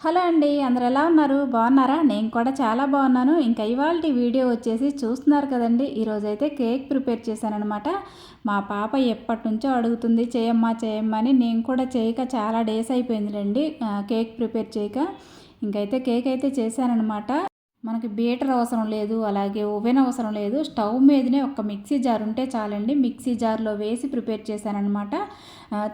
Hello అండి అందరు ఎలా ఉన్నారు? బాగున్నారా? నేను కూడా చాలా బాగున్నాను. ఇంకా ఇవాళ వీడియో వచ్చేసి చూస్తున్నారు కదండి ఈరోజైతే కేక్ ప్రిపేర్ చేశానమాట మా పాప ఎప్పటి నుంచో అడుగుతుంది చేయమ్మా చేయమ్మా అని. నేను కూడా చేయక చాలా డేస్ అయిపోయిందిలేండి కేక్ ప్రిపేర్ చేయక. ఇంకైతే కేక్ అయితే చేశానమాట మనకి బీటర్ అవసరం లేదు అలాగే ఓవెన్ అవసరం లేదు. స్టవ్ మీదనే ఒక మిక్సీ జార్ ఉంటే చాలండి మిక్సీ జార్లో వేసి ప్రిపేర్ చేశానమాట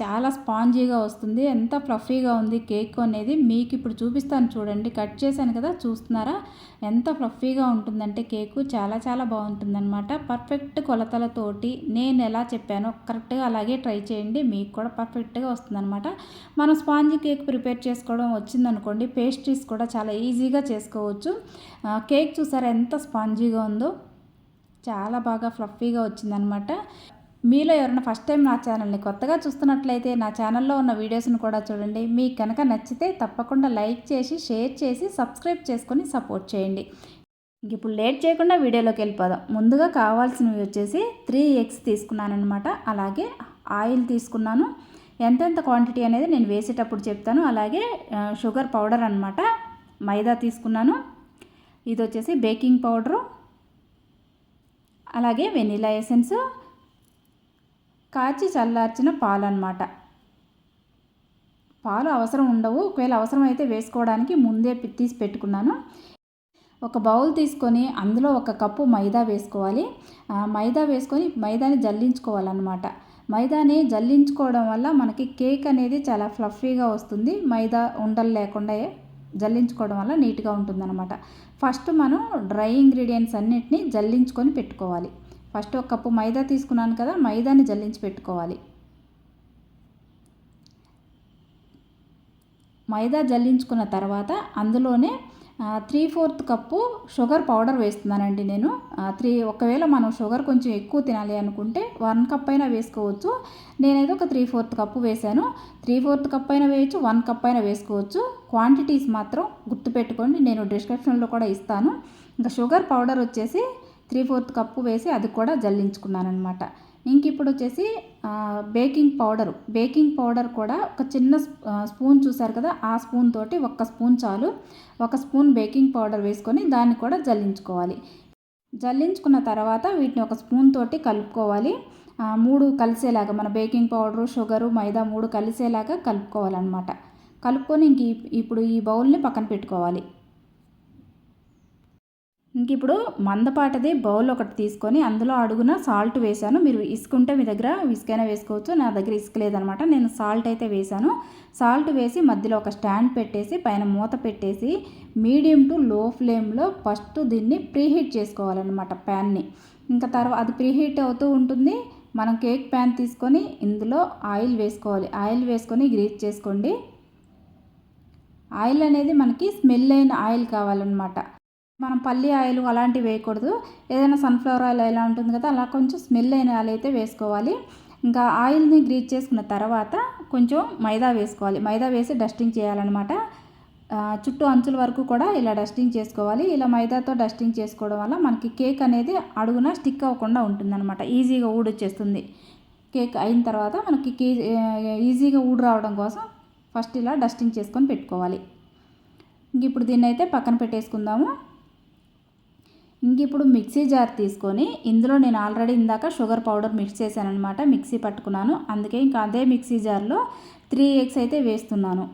చాలా స్పాంజీగా వస్తుంది. ఎంత ఫ్లఫీగా ఉంది కేక్ అనేది మీకు ఇప్పుడు చూపిస్తాను చూడండి. కట్ చేశాను కదా చూస్తున్నారా? ఎంత ఫ్లఫీగా ఉంటుందంటే కేకు చాలా చాలా బాగుంటుందన్నమాట. పర్ఫెక్ట్ కొలతలతోటి నేను ఎలా చెప్పానో కరెక్ట్గా అలాగే ట్రై చేయండి. మీకు కూడా పర్ఫెక్ట్గా వస్తుందన్నమాట. మనం స్పాంజీ కేక్ ప్రిపేర్ చేసుకోవడం వచ్చిందనుకోండి పేస్ట్రీస్ కూడా చాలా ఈజీగా చేసుకోవచ్చు. కేక్ చూసారా ఎంత స్పాంజీగా ఉందో? చాలా బాగా ఫ్లఫీగా వచ్చిందనమాట మీలో ఎవరైనా ఫస్ట్ టైం నా ఛానల్ని కొత్తగా చూస్తున్నట్లయితే నా ఛానల్లో ఉన్న వీడియోస్ని కూడా చూడండి. మీకు కనుక నచ్చితే తప్పకుండా లైక్ చేసి షేర్ చేసి సబ్స్క్రైబ్ చేసుకొని సపోర్ట్ చేయండి. ఇంక ఇప్పుడు లేట్ చేయకుండా వీడియోలోకి వెళ్ళిపోదాం. ముందుగా కావాల్సినవి వచ్చేసి త్రీ ఎగ్స్ తీసుకున్నాను అలాగే ఆయిల్ తీసుకున్నాను. ఎంతెంత క్వాంటిటీ అనేది నేను వేసేటప్పుడు చెప్తాను. అలాగే షుగర్ పౌడర్ అనమాట మైదా తీసుకున్నాను. ఇది వచ్చేసి బేకింగ్ పౌడరు అలాగే వెనీలా ఎసెన్సు కాచి చల్లార్చిన పాలు అనమాట పాలు అవసరం ఉండవు. ఒకవేళ అవసరమైతే వేసుకోవడానికి ముందే తీసి పెట్టుకున్నాను. ఒక బౌల్ తీసుకొని అందులో ఒక కప్పు మైదా వేసుకోవాలి. మైదా వేసుకొని మైదాని జల్లించుకోవాలన్నమాట. మైదాని జల్లించుకోవడం వల్ల మనకి కేక్ అనేది చాలా ఫ్లఫీగా వస్తుంది. మైదా ఉండలు లేకుండా జల్లించుకోవడం వల్ల నీట్గా ఉంటుందన్నమాట. ఫస్ట్ మనం డ్రై ఇంగ్రీడియంట్స్ అన్నిటిని జల్లించుకొని పెట్టుకోవాలి. ఫస్ట్ ఒక కప్పు మైదా తీసుకున్నాను కదా మైదాని జల్లించి పెట్టుకోవాలి. మైదా జల్లించుకున్న తర్వాత అందులోనే three fourth cup sugar powder వేస్తున్నానండి నేను. త్రీ ఒకవేళ మనం షుగర్ కొంచెం ఎక్కువ తినాలి అనుకుంటే వన్ కప్ అయినా వేసుకోవచ్చు. నేనైతే ఒక త్రీ ఫోర్త్ కప్పు వేసాను త్రీ ఫోర్త్ కప్ అయినా వేయచ్చు వన్ కప్ అయినా వేసుకోవచ్చు. క్వాంటిటీస్ మాత్రం గుర్తుపెట్టుకోండి నేను డిస్క్రిప్షన్లో కూడా ఇస్తాను. ఇంకా షుగర్ పౌడర్ వచ్చేసి త్రీ ఫోర్త్ కప్పు వేసి అది కూడా జల్లించుకున్నాను అనమాట ఇంక ఇప్పుడు వచ్చేసి బేకింగ్ పౌడరు. బేకింగ్ పౌడర్ కూడా ఒక చిన్న స్పూన్ చూసారు కదా ఆ స్పూన్ తోటి ఒక్క స్పూన్ చాలు. ఒక స్పూన్ బేకింగ్ పౌడర్ వేసుకొని దాన్ని కూడా జల్లించుకోవాలి. జల్లించుకున్న తర్వాత వీటిని ఒక స్పూన్ తోటి కలుపుకోవాలి. మూడు కలిసేలాగా మన బేకింగ్ పౌడరు షుగరు మైదా మూడు కలిసేలాగా కలుపుకోవాలన్నమాట. కలుపుకొని ఇంక ఇప్పుడు ఈ బౌల్ని పక్కన పెట్టుకోవాలి. ఇంక ఇప్పుడు మందపాటది బౌల్ ఒకటి తీసుకొని అందులో అడుగున సాల్ట్ వేశాను. మీరు ఇసుకుంటే మీ దగ్గర ఇసుకైనా వేసుకోవచ్చు. నా దగ్గర ఇసుక లేదనమాట. నేను సాల్ట్ అయితే వేశాను. సాల్ట్ వేసి మధ్యలో ఒక స్టాండ్ పెట్టేసి పైన మూత పెట్టేసి మీడియం టు లో ఫ్లేమ్లో ఫస్ట్ దీన్ని ప్రీహీట్ చేసుకోవాలన్నమాట ప్యాన్ని. ఇంకా తర్వాత అది ప్రీహీట్ అవుతూ ఉంటుంది. మనం కేక్ ప్యాన్ తీసుకొని ఇందులో ఆయిల్ వేసుకోవాలి. ఆయిల్ వేసుకొని గ్రీజ్ చేసుకోండి. ఆయిల్ అనేది మనకి స్మెల్ అయిన ఆయిల్ కావాలన్నమాట. మనం పల్లి ఆయిల్ అలాంటివి వేయకూడదు. ఏదైనా సన్ఫ్లవర్ ఆయిల్ ఎలా ఉంటుంది కదా అలా కొంచెం స్మెల్ అయిన ఆయిల్ అయితే వేసుకోవాలి. ఇంకా ఆయిల్ని గ్రీజ్ చేసుకున్న తర్వాత కొంచెం మైదా వేసుకోవాలి. మైదా వేసి డస్టింగ్ చేయాలన్నమాట. చుట్టూ అంచుల వరకు కూడా ఇలా డస్టింగ్ చేసుకోవాలి. ఇలా మైదాతో డస్టింగ్ చేసుకోవడం వల్ల మనకి కేక్ అనేది అడుగున స్టిక్ అవ్వకుండా ఉంటుందన్నమాట. ఈజీగా ఊడొచ్చేస్తుంది. కేక్ అయిన తర్వాత మనకి కే ఈజీగా ఊడు రావడం కోసం ఫస్ట్ ఇలా డస్టింగ్ చేసుకొని పెట్టుకోవాలి. ఇంక ఇప్పుడు దీన్ని అయితే పక్కన పెట్టేసుకుందాము. ఇంక ఇప్పుడు మిక్సీ జార్ తీసుకొని ఇందులో నేను ఆల్రెడీ ఇందాక షుగర్ పౌడర్ మిక్స్ చేశాను అనమాట మిక్సీ పట్టుకున్నాను. అందుకే ఇంకా అదే మిక్సీ జార్లో త్రీ ఎగ్స్ అయితే వేస్తున్నాను.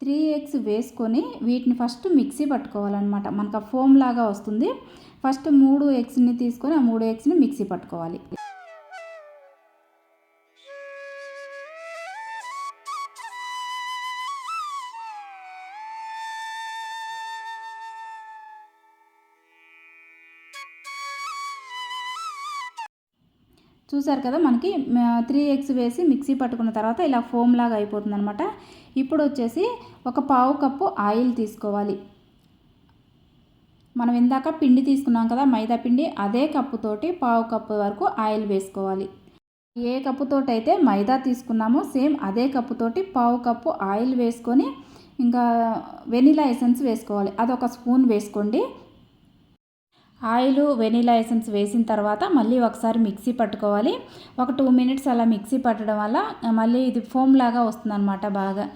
త్రీ ఎగ్స్ వేసుకొని వీటిని ఫస్ట్ మిక్సీ పట్టుకోవాలన్నమాట. మనకు ఫోమ్ లాగా వస్తుంది. ఫస్ట్ మూడు ఎగ్స్ని తీసుకొని ఆ మూడు ఎగ్స్ని మిక్సీ పట్టుకోవాలి. చూసారు కదా మనకి త్రీ ఎగ్స్ వేసి మిక్సీ పట్టుకున్న తర్వాత ఇలా ఫోమ్ లాగా అయిపోతుంది అనమాట ఇప్పుడు వచ్చేసి ఒక పావు కప్పు ఆయిల్ తీసుకోవాలి. మనం ఇందాక పిండి తీసుకున్నాం కదా మైదా పిండి అదే కప్పుతోటి పావు కప్పు వరకు ఆయిల్ వేసుకోవాలి. ఏ కప్పుతోటి అయితే మైదా తీసుకున్నామో సేమ్ అదే కప్పుతోటి పావు కప్పు ఆయిల్ వేసుకొని ఇంకా వెనిలా ఎసెన్స్ వేసుకోవాలి. అదొక స్పూన్ వేసుకోండి. ఆయిల్ వెనీలా ఎసెన్స్ వేసిన తర్వాత మళ్ళీ ఒకసారి మిక్సీ పట్టుకోవాలి. ఒక టూ మినిట్స్ అలా మిక్సీ పట్టడం వల్ల మళ్ళీ ఇది ఫోమ్ లాగా వస్తుందన్నమాట బాగా.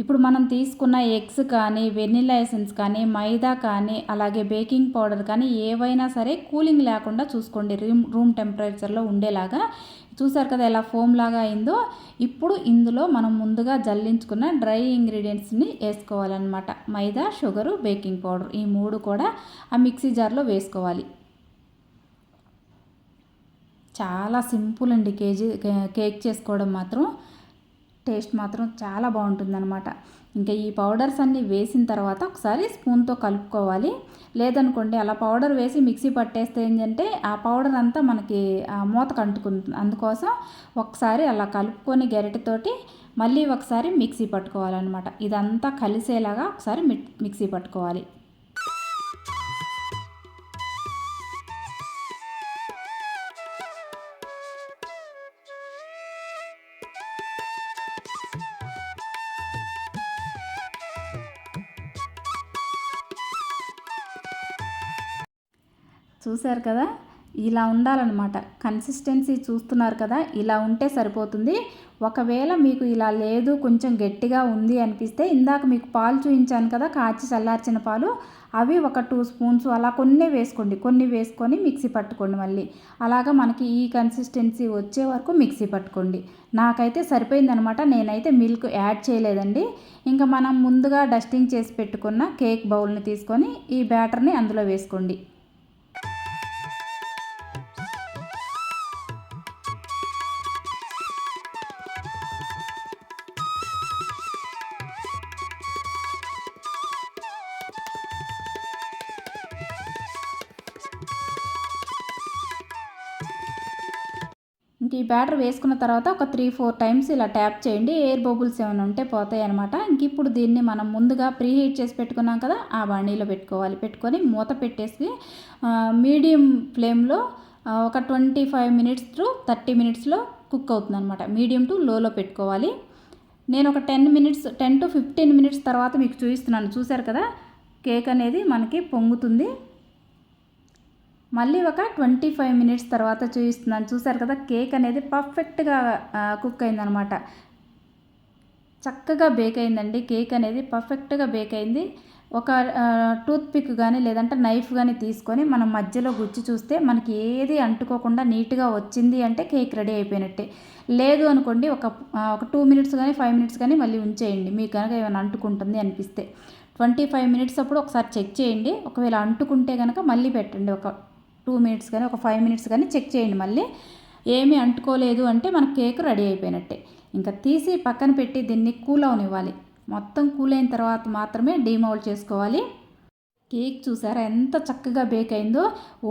ఇప్పుడు మనం తీసుకున్న ఎగ్స్ కానీ వెనిలా ఎసెన్స్ కానీ మైదా కానీ అలాగే బేకింగ్ పౌడర్ కానీ ఏవైనా సరే కూలింగ్ లేకుండా చూసుకోండి. రూమ్ రూమ్ టెంపరేచర్లో ఉండేలాగా. చూసారు కదా ఎలా ఫోమ్ లాగా అయిందో? ఇప్పుడు ఇందులో మనం ముందుగా జల్లించుకున్న డ్రై ఇంగ్రీడియంట్స్ని వేసుకోవాలన్నమాట. మైదా షుగరు బేకింగ్ పౌడర్ ఈ మూడు కూడా ఆ మిక్సీ జార్లో వేసుకోవాలి. చాలా సింపుల్ అండి కేజీ కేక్ చేసుకోవడం మాత్రం. టేస్ట్ మాత్రం చాలా బాగుంటుందన్నమాట. ఇంకా ఈ పౌడర్స్ అన్నీ వేసిన తర్వాత ఒకసారి స్పూన్తో కలుపుకోవాలి. లేదనుకోండి అలా పౌడర్ వేసి మిక్సీ పట్టేస్తే ఏంటంటే ఆ పౌడర్ అంతా మనకి మూత కంటుకుంటుంది. అందుకోసం ఒకసారి అలా కలుపుకొని గెరటితోటి మళ్ళీ ఒకసారి మిక్సీ పట్టుకోవాలన్నమాట. ఇదంతా కలిసేలాగా ఒకసారి మిక్సీ పట్టుకోవాలి. చూశారు కదా? ఇలా ఉండాలన్నమాట. కన్సిస్టెన్సీ చూస్తున్నారు కదా? ఇలా ఉంటే సరిపోతుంది. ఒకవేళ మీకు ఇలా లేదు కొంచెం గట్టిగా ఉంది అనిపిస్తే ఇందాక మీకు పాలు చూపించాను కదా కాచి చల్లార్చిన పాలు అవి ఒక టూ స్పూన్స్ అలా కొన్ని వేసుకోండి. కొన్ని వేసుకొని మిక్సీ పట్టుకోండి మళ్ళీ. అలాగా మనకి ఈ కన్సిస్టెన్సీ వచ్చే వరకు మిక్సీ పట్టుకోండి. నాకైతే సరిపోయిందనమాట నేనైతే మిల్క్ యాడ్ చేయలేదండి. ఇంకా మనం ముందుగా డస్టింగ్ చేసి పెట్టుకున్న కేక్ బౌల్ని తీసుకొని ఈ బ్యాటర్ని అందులో వేసుకోండి. ఇంక ఈ బ్యాటర్ వేసుకున్న తర్వాత ఒక త్రీ ఫోర్ టైమ్స్ ఇలా ట్యాప్ చేయండి. ఎయిర్ బబుల్స్ ఏమైనా ఉంటే పోతాయి అనమాట ఇంక ఇప్పుడు దీన్ని మనం ముందుగా ప్రీ హీట్ చేసి పెట్టుకున్నాం కదా ఆ బాణీలో పెట్టుకోవాలి. పెట్టుకొని మూత పెట్టేసి మీడియం ఫ్లేమ్లో ఒక twenty five minutes to thirty మినిట్స్లో కుక్ అవుతుంది అనమాట మీడియం టు లోలో పెట్టుకోవాలి. నేను ఒక ten minutes ten to fifteen minutes తర్వాత మీకు చూపిస్తున్నాను. చూసారు కదా? కేక్ అనేది మనకి పొంగుతుంది. మళ్ళీ ఒక ట్వంటీ ఫైవ్ మినిట్స్ తర్వాత చూపిస్తున్నాను. చూసారు కదా కేక్ అనేది పర్ఫెక్ట్గా కుక్ అయిందనమాట. చక్కగా బేక్ అయిందండి. కేక్ అనేది పర్ఫెక్ట్గా బేక్ అయింది. ఒక టూత్ పిక్ కానీ లేదంటే నైఫ్ కానీ తీసుకొని మనం మధ్యలో గుచ్చి చూస్తే మనకి ఏది అంటుకోకుండా నీట్గా వచ్చింది అంటే కేక్ రెడీ అయిపోయినట్టే. లేదు అనుకోండి ఒక ఒక టూ మినిట్స్ కానీ ఫైవ్ మినిట్స్ కానీ మళ్ళీ ఉంచేయండి. మీకు కనుక ఏమైనా అంటుకుంటుంది అనిపిస్తే. ట్వంటీ ఫైవ్ మినిట్స్ అప్పుడు ఒకసారి చెక్ చేయండి. ఒకవేళ అంటుకుంటే కనుక మళ్ళీ పెట్టండి. ఒక టూ మినిట్స్ కానీ ఒక ఫైవ్ మినిట్స్ కానీ చెక్ చేయండి. మళ్ళీ ఏమీ అంటుకోలేదు అంటే మన కేక్ రెడీ అయిపోయినట్టే. ఇంకా తీసి పక్కన పెట్టి దీన్ని కూల్ అవనివ్వాలి మొత్తం కూల్ అయిన తర్వాత మాత్రమే డీమౌల్డ్ చేసుకోవాలి. కేక్ చూసారా ఎంత చక్కగా బేక్ అయిందో.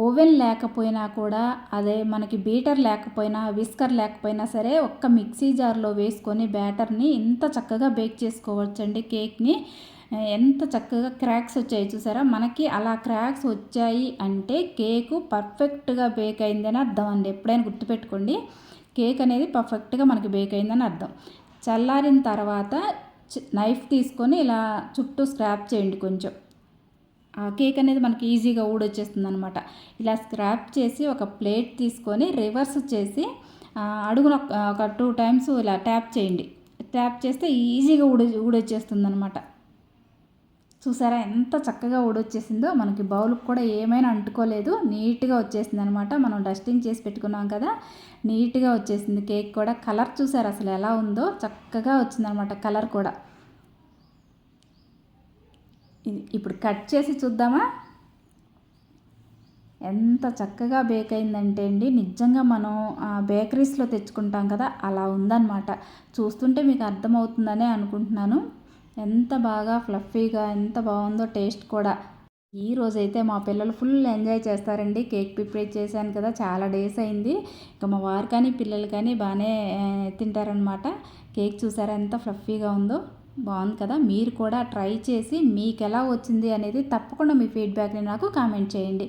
ఓవెన్ లేకపోయినా కూడా అదే మనకి బీటర్ లేకపోయినా విస్కర్ లేకపోయినా సరే ఒక్క మిక్సీ జార్లో వేసుకొని బ్యాటర్ని ఇంత చక్కగా బేక్ చేసుకోవచ్చండి కేక్ని. ఎంత చక్కగా క్రాక్స్ వచ్చాయి చూసారా? మనకి అలా క్రాక్స్ వచ్చాయి అంటే కేకు పర్ఫెక్ట్గా బేక్ అయిందని అర్థం అండి. ఎప్పుడైనా గుర్తుపెట్టుకోండి. కేక్ అనేది పర్ఫెక్ట్గా మనకి బేక్ అయిందని అర్థం. చల్లారిన తర్వాత నైఫ్ తీసుకొని ఇలా చుట్టూ స్క్రాప్ చేయండి కొంచెం. ఆ కేక్ అనేది మనకి ఈజీగా ఊడొచ్చేస్తుంది అనమాట ఇలా స్క్రాప్ చేసి ఒక ప్లేట్ తీసుకొని రివర్స్ చేసి అడుగున ఒక టూ టైమ్స్ ఇలా ట్యాప్ చేయండి. ట్యాప్ చేస్తే ఈజీగా ఊడ ఊడొచ్చేస్తుంది అనమాట చూసారా? ఎంత చక్కగా ఊడొచ్చేసిందో. మనకి బౌల్కి కూడా ఏమైనా అంటుకోలేదు. నీట్గా వచ్చేసింది అనమాట మనం డస్టింగ్ చేసి పెట్టుకున్నాం కదా. నీట్గా వచ్చేసింది కేక్ కూడా. కలర్ చూసారు? అసలు ఎలా ఉందో. చక్కగా వచ్చిందనమాట కలర్ కూడా. ఇప్పుడు కట్ చేసి చూద్దామా? ఎంత చక్కగా బేక్ అయిందంటే అండి. నిజంగా మనం బేకరీస్లో తెచ్చుకుంటాం కదా. అలా ఉందన్నమాట చూస్తుంటే మీకు అర్థమవుతుందనే అనుకుంటున్నాను. ఎంత బాగా ఫ్లఫీగా ఎంత బాగుందో టేస్ట్ కూడా. ఈ రోజైతే మా పిల్లలు ఫుల్ ఎంజాయ్ చేస్తారండి. కేక్ ప్రిపేర్ చేశాను కదా చాలా డేస్ అయింది. ఇక మా వారు కానీ పిల్లలు కానీ బాగానే తింటారనమాట కేక్ చూసారా ఎంత ఫ్లఫీగా ఉందో. బాగుంది కదా. మీరు కూడా ట్రై చేసి మీకు ఎలా వచ్చింది అనేది తప్పకుండా మీ ఫీడ్బ్యాక్ని నాకు కామెంట్ చేయండి.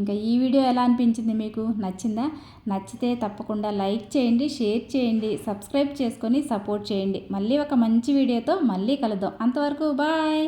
ఇంకా ఈ వీడియో ఎలా అనిపించింది మీకు? నచ్చిందా? నచ్చితే తప్పకుండా లైక్ చేయండి షేర్ చేయండి సబ్స్క్రైబ్ చేసుకొని సపోర్ట్ చేయండి. మళ్ళీ ఒక మంచి వీడియోతో మళ్ళీ కలుద్దాం. అంతవరకు బాయ్!